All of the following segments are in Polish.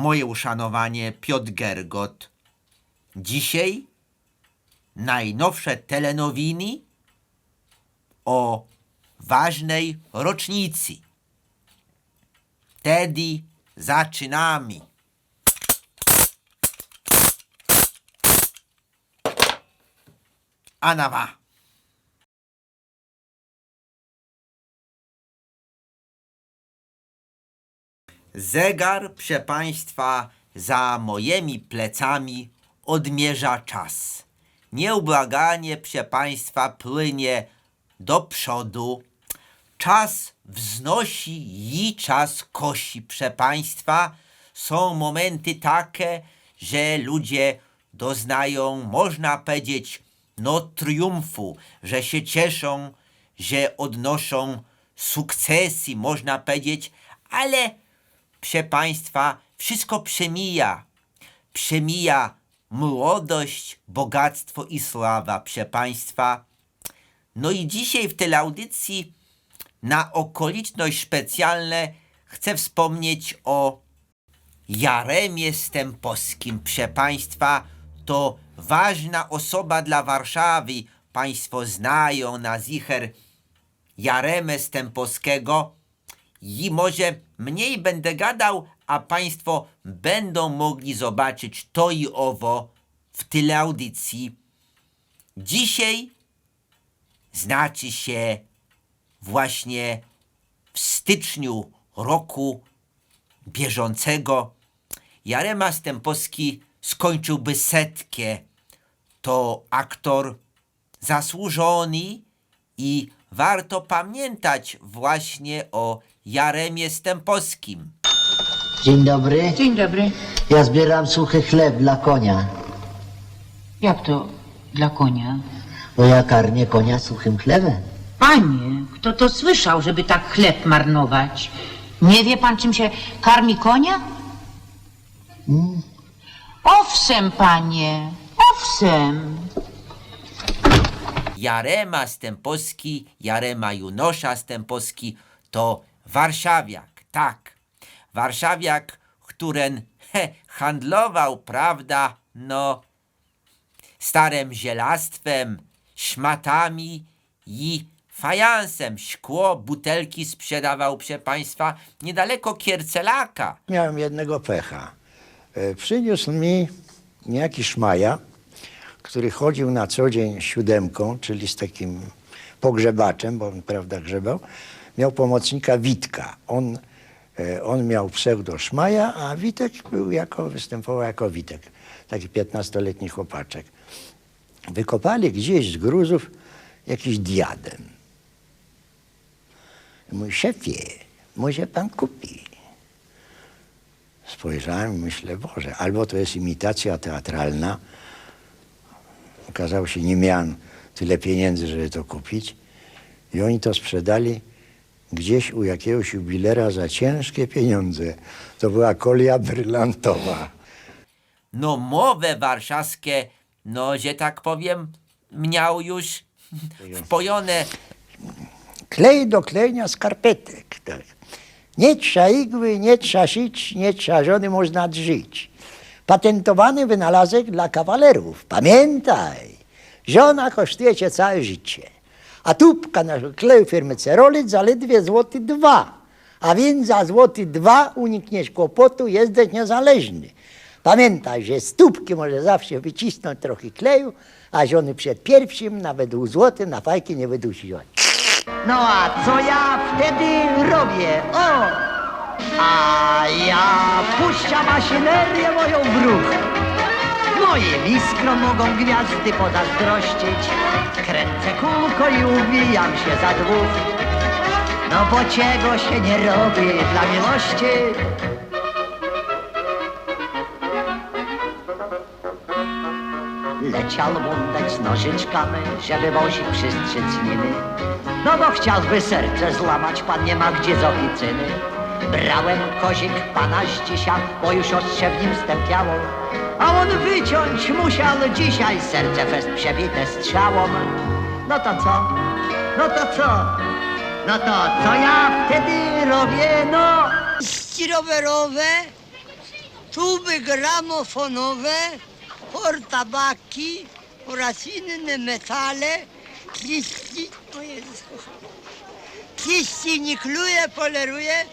moje uszanowanie Piotr Gergot. Dzisiaj najnowsze telenowiny o ważnej rocznicy. Wtedy zaczynamy. Anawa. Zegar, proszę Państwa, za moimi plecami odmierza czas. Nieubłaganie, proszę Państwa, płynie do przodu. Czas wznosi i czas kosi, proszę Państwa. Są momenty takie, że ludzie doznają, można powiedzieć, no triumfu, że się cieszą, że odnoszą sukcesy, można powiedzieć, ale proszę Państwa, wszystko przemija. Przemija młodość, bogactwo i sława, proszę Państwa. No i dzisiaj w tej audycji na okoliczność specjalne chcę wspomnieć o Jaremie Stępowskim. Proszę Państwa, to ważna osoba dla Warszawy. Państwo znają na zicher Jaremę Stępowskiego i może mniej będę gadał, a Państwo będą mogli zobaczyć to i owo w tyle audycji. Dzisiaj znaczy się właśnie w styczniu roku bieżącego Jarema Stępowski skończyłby setkę. To aktor zasłużony i warto pamiętać właśnie o Jaremie Stępowskim. Dzień dobry. Dzień dobry. Ja zbieram suchy chleb dla konia, Jak to dla konia? bo ja karmię konia suchym chlebem. Panie, kto to słyszał, żeby tak chleb marnować? Nie wie pan, czym się karmi konia? Owsem, panie, owsem. Jarema Stępowski, Jarema Junosza Stępowski to warszawiak, tak. Warszawiak, któren he, handlował, prawda, no, starym zielastwem, szmatami i fajansem. Szkło, butelki sprzedawał, proszę Państwa, niedaleko Kiercelaka. Miałem jednego pecha. E, Przyniósł mi niejaki szmaja, który chodził na co dzień siódemką, czyli z takim pogrzebaczem, bo on prawda grzebał. Miał pomocnika Witka. On, e, on miał pseudo szmaja, a Witek był jako, występował jako Witek. Taki 15-letni chłopaczek. Wykopali gdzieś z gruzów jakiś diadem. Mój szefie, może pan kupi. Spojrzałem i myślę, Boże, albo to jest imitacja teatralna. Okazało się, nie miałem tyle pieniędzy, żeby to kupić. I oni to sprzedali gdzieś u jakiegoś jubilera za ciężkie pieniądze. To była kolia brylantowa. no mowy warszawskie, no, że tak powiem, miał już wpojone Klej do klejenia skarpetek. Tak. Nie trzeba igły, nie trzeba szyć, nie trzeba żony, można drżyć. Patentowany wynalazek dla kawalerów. Pamiętaj, żona kosztuje cię całe życie. A tubka naszego kleju firmy Cerolit zaledwie złoty dwa. A więc za złoty dwa unikniesz kłopotu, jesteś niezależny. Pamiętaj, że z tubki może zawsze wycisnąć trochę kleju, a żony przed pierwszym nawet u złoty na fajki nie wydusiła. No a co ja wtedy robię? O! A ja puszczam maszynerię moją w ruch. Moim iskrom mogą gwiazdy pozazdrościć. Kręcę kółko i uwijam się za dwóch. No bo czego się nie robi dla miłości? Leciał mundek z nożyczkami, żeby wozić przystrzyc nimi. No bo chciałby serce złamać, pan nie ma gdzie z oficyny. Brałem kozik pana ścisia, bo już ostrze w nim stępiało. A on wyciąć musiał dzisiaj serce fest przebite strzałą. No to co? No to co? No to co ja wtedy robię? No rowerowe tuby gramofonowe, portabaki oraz inne metale, kiści, o Jezus kiści nikluje, poleruje,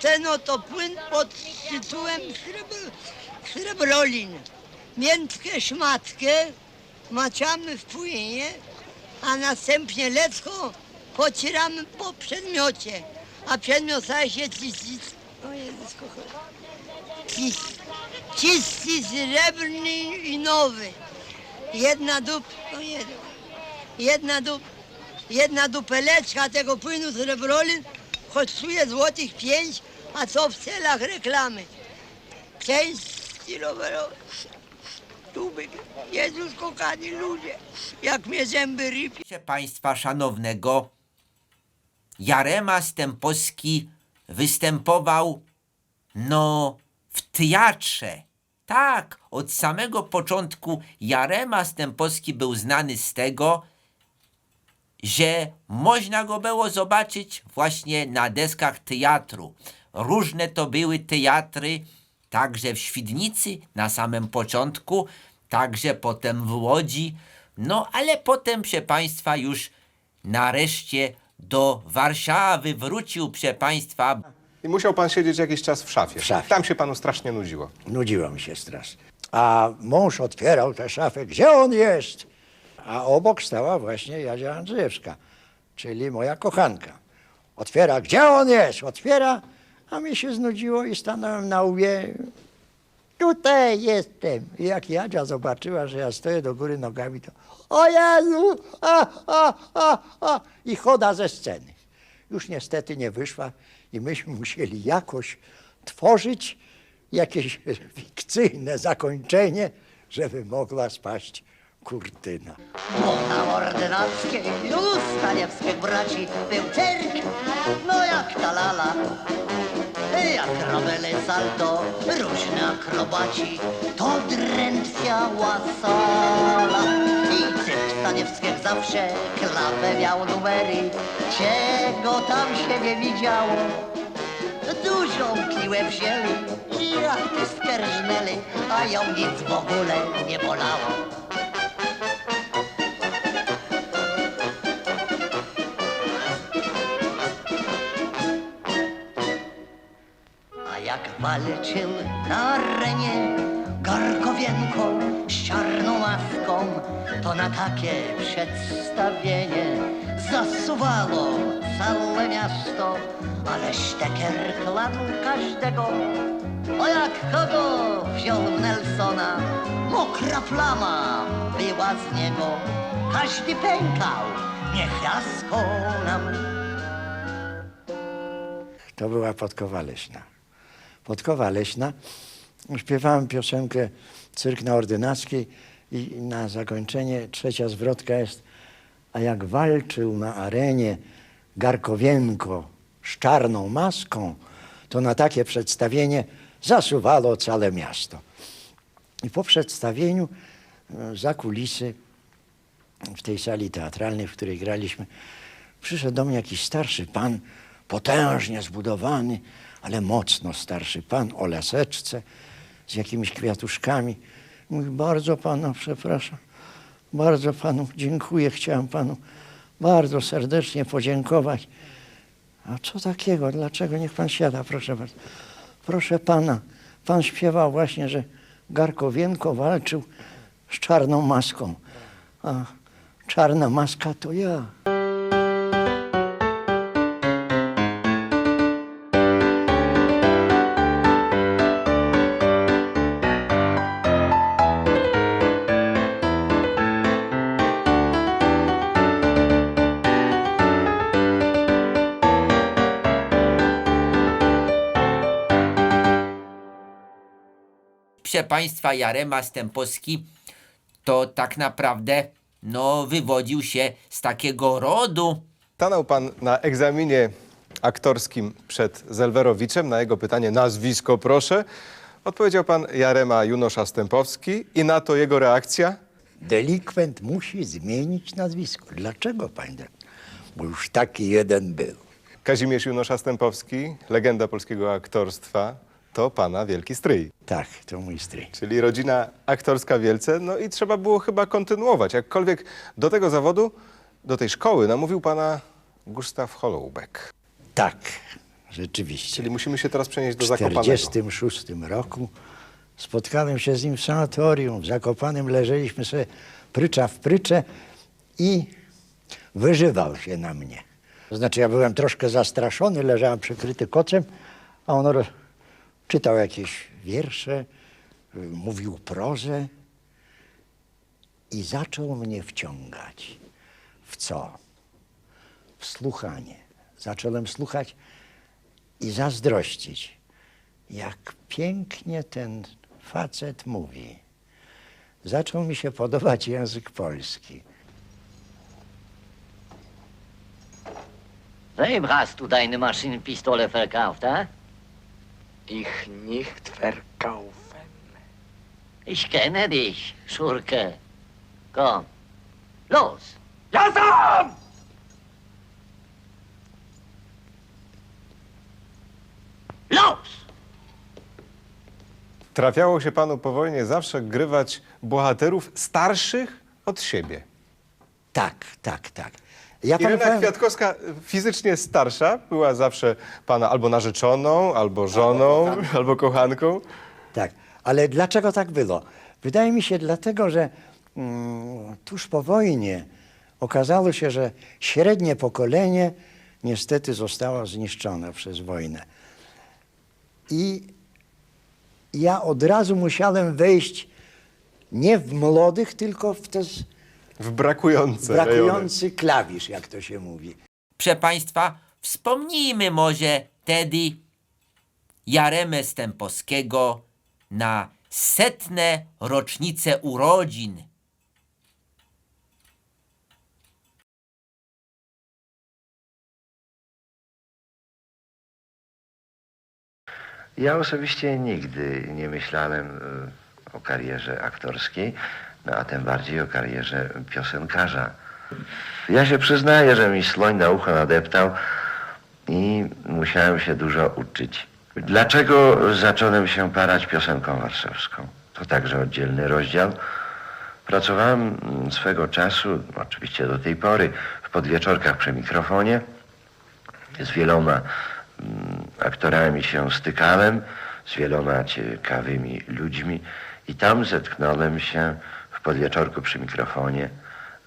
ten oto płyn pod tytułem srebr, srebrolin. Miętkę szmatkę maczamy w płynie, a następnie lecko pocieramy po przedmiocie, a przedmiot staje się czysty. O Jezus. Czysty, srebrny i nowy. Jedna dup, o jeden, jedna dup, jedna dupeleczka tego płynu srebrolin kosztuje złotych pięć, a co w celach reklamy. Część styrowerowa. Tubek. Jezus kochani ludzie, jak mnie zęby rypią. Proszę Państwa szanownego, Jarema Stępowski występował, no, w teatrze. Tak, od samego początku Jarema Stępowski był znany z tego, że można go było zobaczyć właśnie na deskach teatru. Różne to były teatry, także w Świdnicy na samym początku, także potem w Łodzi, no ale potem, proszę Państwa, już nareszcie do Warszawy wrócił, proszę Państwa, I musiał pan siedzieć jakiś czas w szafie. W szafie. Tam się panu strasznie nudziło. Nudziło mi się strasznie. A mąż otwierał tę szafę, gdzie on jest? A obok stała właśnie Jadzia Andrzejewska, czyli moja kochanka. Otwiera, gdzie on jest? Otwiera, a mi się znudziło i stanąłem na łbie. Tutaj jestem. I jak Jadzia zobaczyła, że ja stoję do góry nogami, to o Jezu, a, a, a, a, i choda ze sceny. Już niestety nie wyszła i myśmy musieli jakoś tworzyć jakieś fikcyjne zakończenie, żeby mogła spaść kurtyna. Na ordynackiej Staniewskich braci był cyrk, no jak ta lala. Jak robili salto, różne akrobaci, to drętwiała sala. I cyrk Staniewskich zawsze klapę miał numery, czego tam się nie widziało. Dużą piłę wzięli i artystkę rżnęli, a ją nic w ogóle nie bolało. Walczył na arenie Garkowienką z czarną to na takie przedstawienie zasuwało całe miasto, ale szteker kladł każdego. O jak kogo wziął Nelsona, mokra plama była z niego. Każdy pękał, niech jasko nam To była Podkowa Leśna. Podkowa Leśna. Śpiewałem piosenkę Cyrk na Ordynackiej i na zakończenie trzecia zwrotka jest A jak walczył na arenie Garkowienko z czarną maską, to na takie przedstawienie zasuwało całe miasto. I po przedstawieniu e, za kulisy w tej sali teatralnej, w której graliśmy, przyszedł do mnie jakiś starszy pan, potężnie zbudowany, ale mocno starszy pan o laseczce z jakimiś kwiatuszkami. Mówi, bardzo panu przepraszam, bardzo panu dziękuję, chciałem panu bardzo serdecznie podziękować. A co takiego? Dlaczego? Niech pan siada, proszę bardzo. Proszę pana, pan śpiewał właśnie, że Garkowienko walczył z czarną maską. A czarna maska to ja. Proszę Państwa, Jarema Stępowski to tak naprawdę, no, wywodził się z takiego rodu, Stanął pan na egzaminie aktorskim przed Zelwerowiczem. Na jego pytanie nazwisko proszę. Odpowiedział pan Jarema Junosza Stępowski i na to jego reakcja. Delikwent musi zmienić nazwisko. Dlaczego, panie? Bo już taki jeden był. Kazimierz Junosza Stępowski, legenda polskiego aktorstwa, to pana wielki stryj. Tak, to mój stryj. Czyli rodzina aktorska wielce, no i trzeba było chyba kontynuować. Jakkolwiek do tego zawodu, do tej szkoły namówił pana Gustaw Hollowbeck. Tak, rzeczywiście. Czyli musimy się teraz przenieść do W Zakopanego. 1946 roku spotkałem się z nim w sanatorium. W Zakopanem leżeliśmy sobie prycza w pryczę i wyżywał się na mnie. To znaczy ja byłem troszkę zastraszony, leżałem przykryty kocem, a on czytał jakieś wiersze, mówił prozę i zaczął mnie wciągać. W co? W słuchanie. Zacząłem słuchać i zazdrościć, jak pięknie ten facet mówi. Zaczął mi się podobać język polski. Wem hast du deine Maschinenpistole verkauft, ha? Ich nicht verkaufen. Ich kenne dich, Schurke. Komm, los! Ja sam! Los! Trafiało się panu po wojnie zawsze grywać bohaterów starszych od siebie. Tak, tak, tak. Ja Irena powiem, Kwiatkowska, fizycznie starsza, była zawsze pana albo narzeczoną, albo żoną, albo kochanką. tak, ale dlaczego tak było? Wydaje mi się dlatego, że mm, tuż po wojnie okazało się, że średnie pokolenie niestety zostało zniszczone przez wojnę. I ja od razu musiałem wejść nie w młodych, tylko w te W brakujące rejony. brakujący klawisz, jak to się mówi. Proszę Państwa, wspomnijmy może tedy Jaremę Stępowskiego na setne rocznice urodzin. Ja osobiście nigdy nie myślałem e, o karierze aktorskiej, no a tym bardziej o karierze piosenkarza. Ja się przyznaję, że mi sloń na ucho nadeptał i musiałem się dużo uczyć. Dlaczego zacząłem się parać piosenką warszawską? To także oddzielny rozdział. Pracowałem swego czasu, oczywiście do tej pory, w podwieczorkach przy mikrofonie z wieloma mm, aktorami się stykałem, z wieloma ciekawymi ludźmi i tam zetknąłem się w podwieczorku przy mikrofonie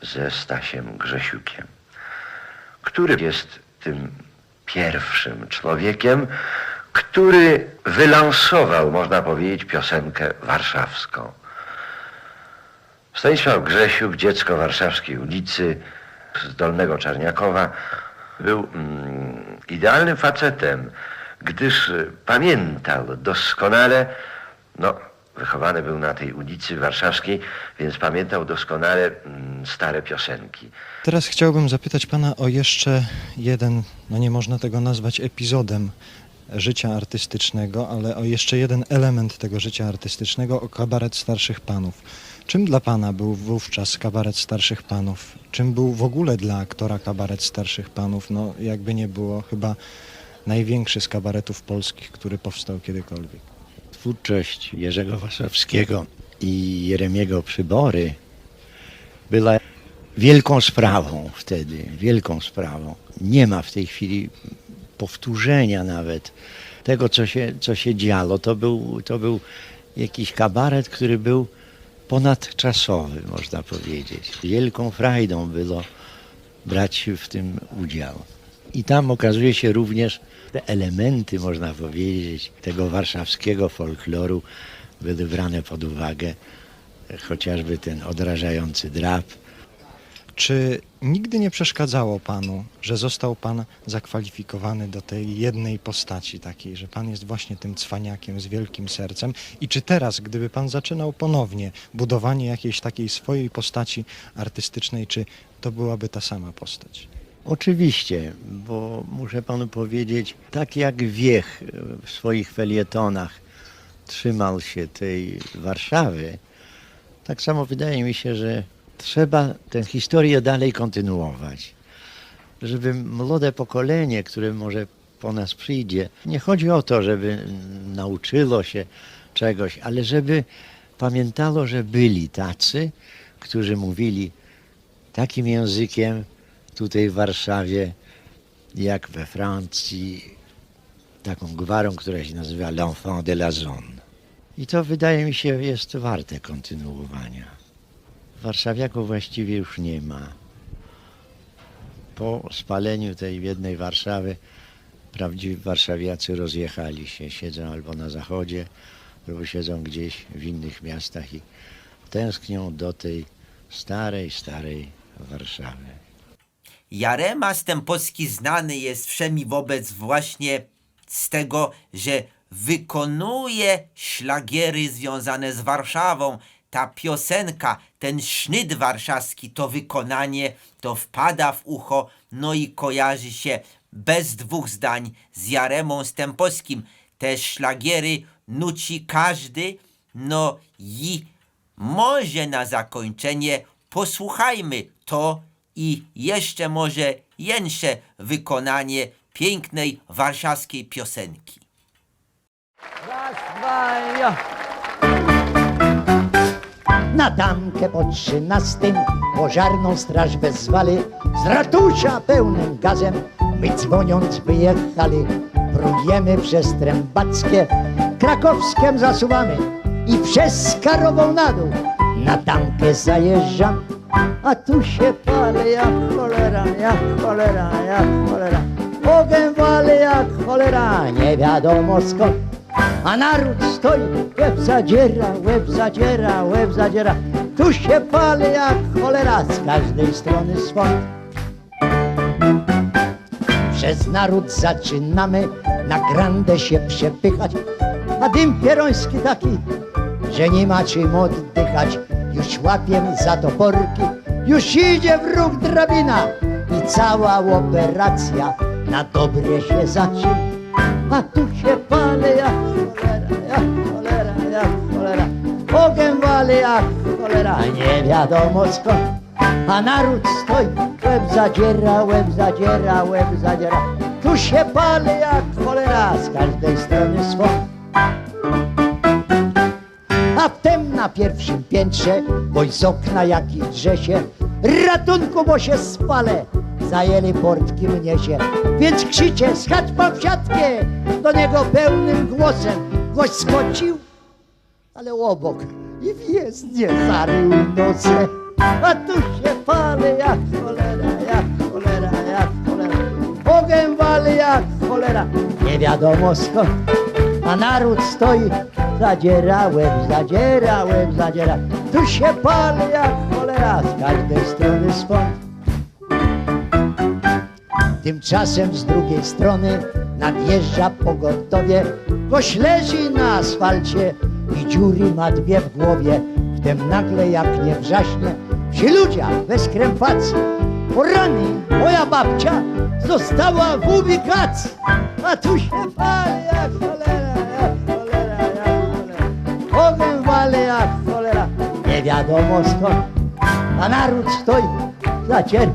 ze Stasiem Grzesiukiem, który jest tym pierwszym człowiekiem, który wylansował, można powiedzieć, piosenkę warszawską. Stanisław Grzesiuk, dziecko warszawskiej ulicy z Dolnego Czarniakowa, był mm, idealnym facetem, gdyż pamiętał doskonale, no, wychowany był na tej ulicy warszawskiej, więc pamiętał doskonale mm, stare piosenki. Teraz chciałbym zapytać pana o jeszcze jeden, no nie można tego nazwać epizodem życia artystycznego, ale o jeszcze jeden element tego życia artystycznego, o kabaret starszych panów. Czym dla pana był wówczas kabaret starszych panów? Czym był w ogóle dla aktora kabaret starszych panów? No jakby nie było chyba największy z kabaretów polskich, który powstał kiedykolwiek. Twórczość Jerzego Wasowskiego i Jeremiego Przybory była wielką sprawą wtedy, wielką sprawą. Nie ma w tej chwili powtórzenia nawet tego, co się, co się działo. To był, to był jakiś kabaret, który był ponadczasowy, można powiedzieć. Wielką frajdą było brać w tym udział. I tam okazuje się również te elementy, można powiedzieć, tego warszawskiego folkloru były brane pod uwagę, chociażby ten odrażający drap. Czy nigdy nie przeszkadzało panu, że został pan zakwalifikowany do tej jednej postaci takiej, że pan jest właśnie tym cwaniakiem z wielkim sercem? I czy teraz, gdyby pan zaczynał ponownie budowanie jakiejś takiej swojej postaci artystycznej, czy to byłaby ta sama postać? Oczywiście, bo muszę panu powiedzieć, tak jak Wiech w swoich felietonach trzymał się tej Warszawy, tak samo wydaje mi się, że trzeba tę historię dalej kontynuować. Żeby młode pokolenie, które może po nas przyjdzie, nie chodzi o to, żeby nauczyło się czegoś, ale żeby pamiętało, że byli tacy, którzy mówili takim językiem tutaj w Warszawie, jak we Francji, taką gwarą, która się nazywa L'Enfant de la Zone. I to wydaje mi się jest warte kontynuowania. Warszawiaków właściwie już nie ma. Po spaleniu tej biednej Warszawy prawdziwi warszawiacy rozjechali się, siedzą albo na zachodzie, albo siedzą gdzieś w innych miastach i tęsknią do tej starej, starej Warszawy. Jarema Stępowski znany jest wszemi wobec właśnie z tego, że wykonuje szlagiery związane z Warszawą. Ta piosenka, ten sznyt warszawski, to wykonanie, to wpada w ucho, no i kojarzy się bez dwóch zdań z Jaremą Stępowskim. Te szlagiery nuci każdy, no i może na zakończenie posłuchajmy to i jeszcze może jensze wykonanie pięknej warszawskiej piosenki. Raz, dwa, ja. Na damkę po trzynastym pożarną straż wezwali z ratusza pełnym gazem. My dzwoniąc wyjechali, prujemy przez Trębackie, krakowskiem zasuwamy i przez Karową na dół na damkę zajeżdżam. A tu się pali jak cholera, jak cholera, jak cholera. Ogień wali jak cholera, nie wiadomo skąd. A naród stoi, łeb zadziera, łeb zadziera, łeb zadziera. Tu się pali jak cholera, z każdej strony swąd. Przez naród zaczynamy na grandę się przepychać, a dym pieroński taki, że nie ma czym oddychać. Już łapiem za toporki, już idzie wróg drabina i cała operacja na dobre się zaczyna. A tu się pali jak cholera, jak cholera, jak cholera. Ogień wali jak cholera, nie wiadomo skąd. A naród stoi, łeb zadziera, łeb zadziera, łeb zadziera. Tu się pali jak cholera, z każdej strony swąd. Na pierwszym piętrze, boj z okna jak i drze się, ratunku, bo się spalę, zajęli portki mnie się, więc krzyczę, skacz pan w siatkę, do niego pełnym głosem, gość skoczył, ale obok i w jezdnie zarył nosem, a tu się pali jak cholera, jak cholera, jak cholera, ogień wali jak cholera, nie wiadomo skąd, a naród stoi, zadziera, łeb zadziera, łeb zadziera. Tu się pali jak cholera, z każdej strony swąd. Tymczasem z drugiej strony nadjeżdża pogotowie, gość leży na asfalcie i dziury ma dwie w głowie. Wtem nagle jak nie wrzaśnie, wsi ludzia bez krępacji. O rany, moja babcia została w ubikacji, a tu się pali jak cholera, wiadomo skąd, a naród stoi, zacier,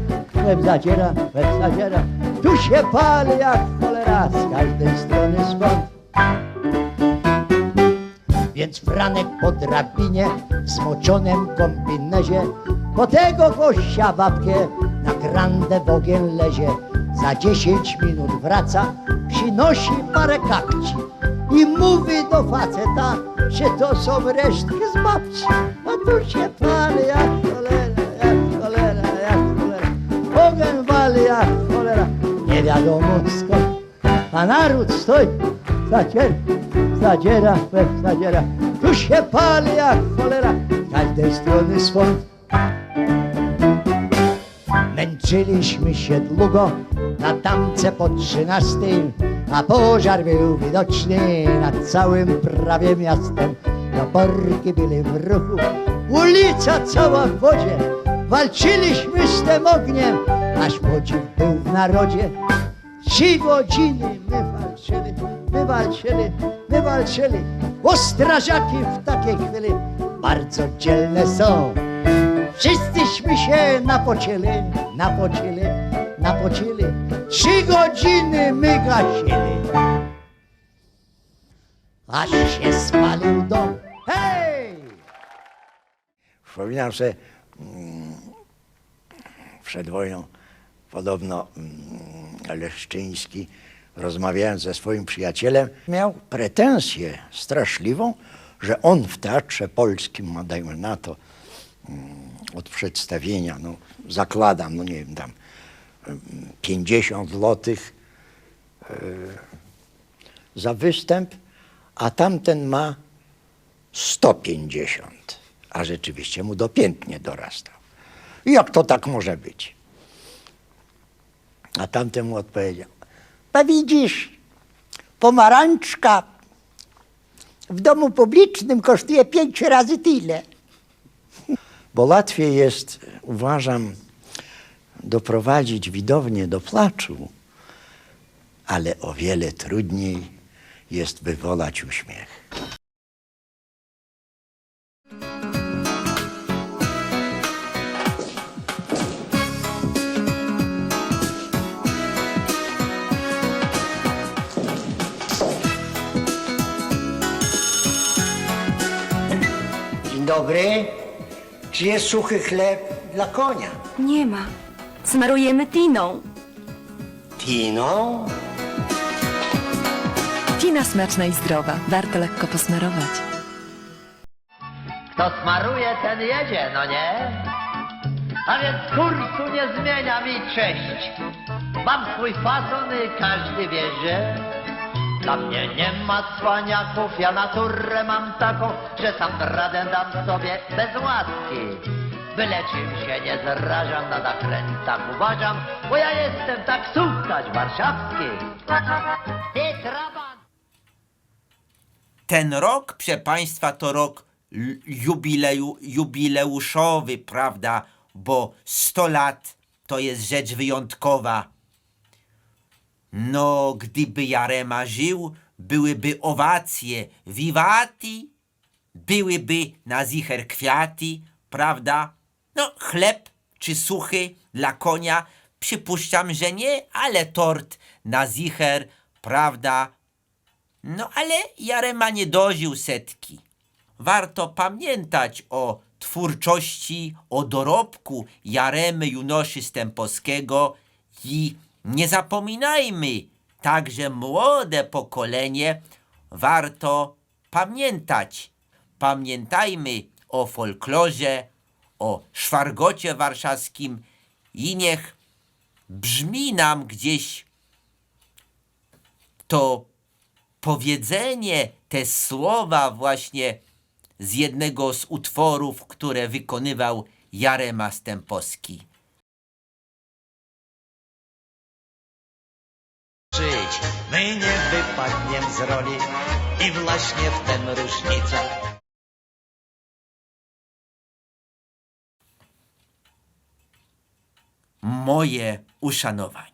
łeb zaciera, łeb zaciera. Tu się pali jak cholera, z każdej strony skąd. Więc Franek po drabinie w smoczonym kombinezie po tego gościa babkę na grandę w ogień lezie. Za dziesięć minut wraca, przynosi parę kapci i mówi do faceta, że to są resztki z babci. A tu się pali jak cholera, jak cholera, jak cholera. Ogień wali jak cholera, nie wiadomo skąd. A naród stoi, zaciera, zadziera, zadziera. Tu się pali jak cholera, każdej strony swąd. Męczyliśmy się długo na tamce po trzynastej, a pożar był widoczny nad całym prawie miastem. Toporki były w ruchu, ulica cała w wodzie. Walczyliśmy z tym ogniem, aż podziw był w narodzie. Trzy godziny my walczyli, my walczyli, my walczyli, bo strażaki w takiej chwili bardzo dzielne są. Wszyscyśmy się napocieli, napocieli, napocieli. Trzy godziny my gasili. aż się spalił dom. Przypominam sobie, mm, przed wojną podobno mm, Leszczyński, rozmawiając ze swoim przyjacielem, miał pretensję straszliwą, że on w Teatrze Polskim ma, dajmy na to, mm, od przedstawienia, no zakładam, no nie wiem, tam mm, 50 złotych e, za występ, a tamten ma 150, a rzeczywiście mu dopiętnie dorastał. Jak to tak może być? A tamten mu odpowiedział, no widzisz, pomarańczka w domu publicznym kosztuje pięć razy tyle. Bo łatwiej jest, uważam, doprowadzić widownię do płaczu, ale o wiele trudniej jest wywołać uśmiech. Dobry. Czy jest suchy chleb dla konia? Nie ma. Smarujemy tiną. Tino? Tina smaczna i zdrowa. Warto lekko posmarować. Kto smaruje, ten jedzie, no nie? A więc kursu nie zmienia mi cześć. Mam swój fason i każdy wie, że dla mnie nie ma cwaniaków, ja naturę mam taką, że sam radę dam sobie bez łaski. Byle czym się nie zrażam, na zakrętach uważam, bo ja jestem tak słuchać warszawski. Ten rok, proszę Państwa, to rok jubileju, jubileuszowy, prawda? Bo 100 lat to jest rzecz wyjątkowa. No, gdyby Jarema żył, byłyby owacje, wiwati, byłyby na zicher kwiaty, prawda? No, chleb czy suchy dla konia, przypuszczam, że nie, ale tort na zicher, prawda? No ale Jarema nie dożył setki. Warto pamiętać o twórczości, o dorobku Jaremy Junoszy Stępowskiego i nie zapominajmy, także młode pokolenie warto pamiętać. Pamiętajmy o folklorze, o szwargocie warszawskim i niech brzmi nam gdzieś to powiedzenie, te słowa właśnie z jednego z utworów, które wykonywał Jarema Stępowski. My nie wypadniem z roli i właśnie w tem różnica. Moje uszanowanie.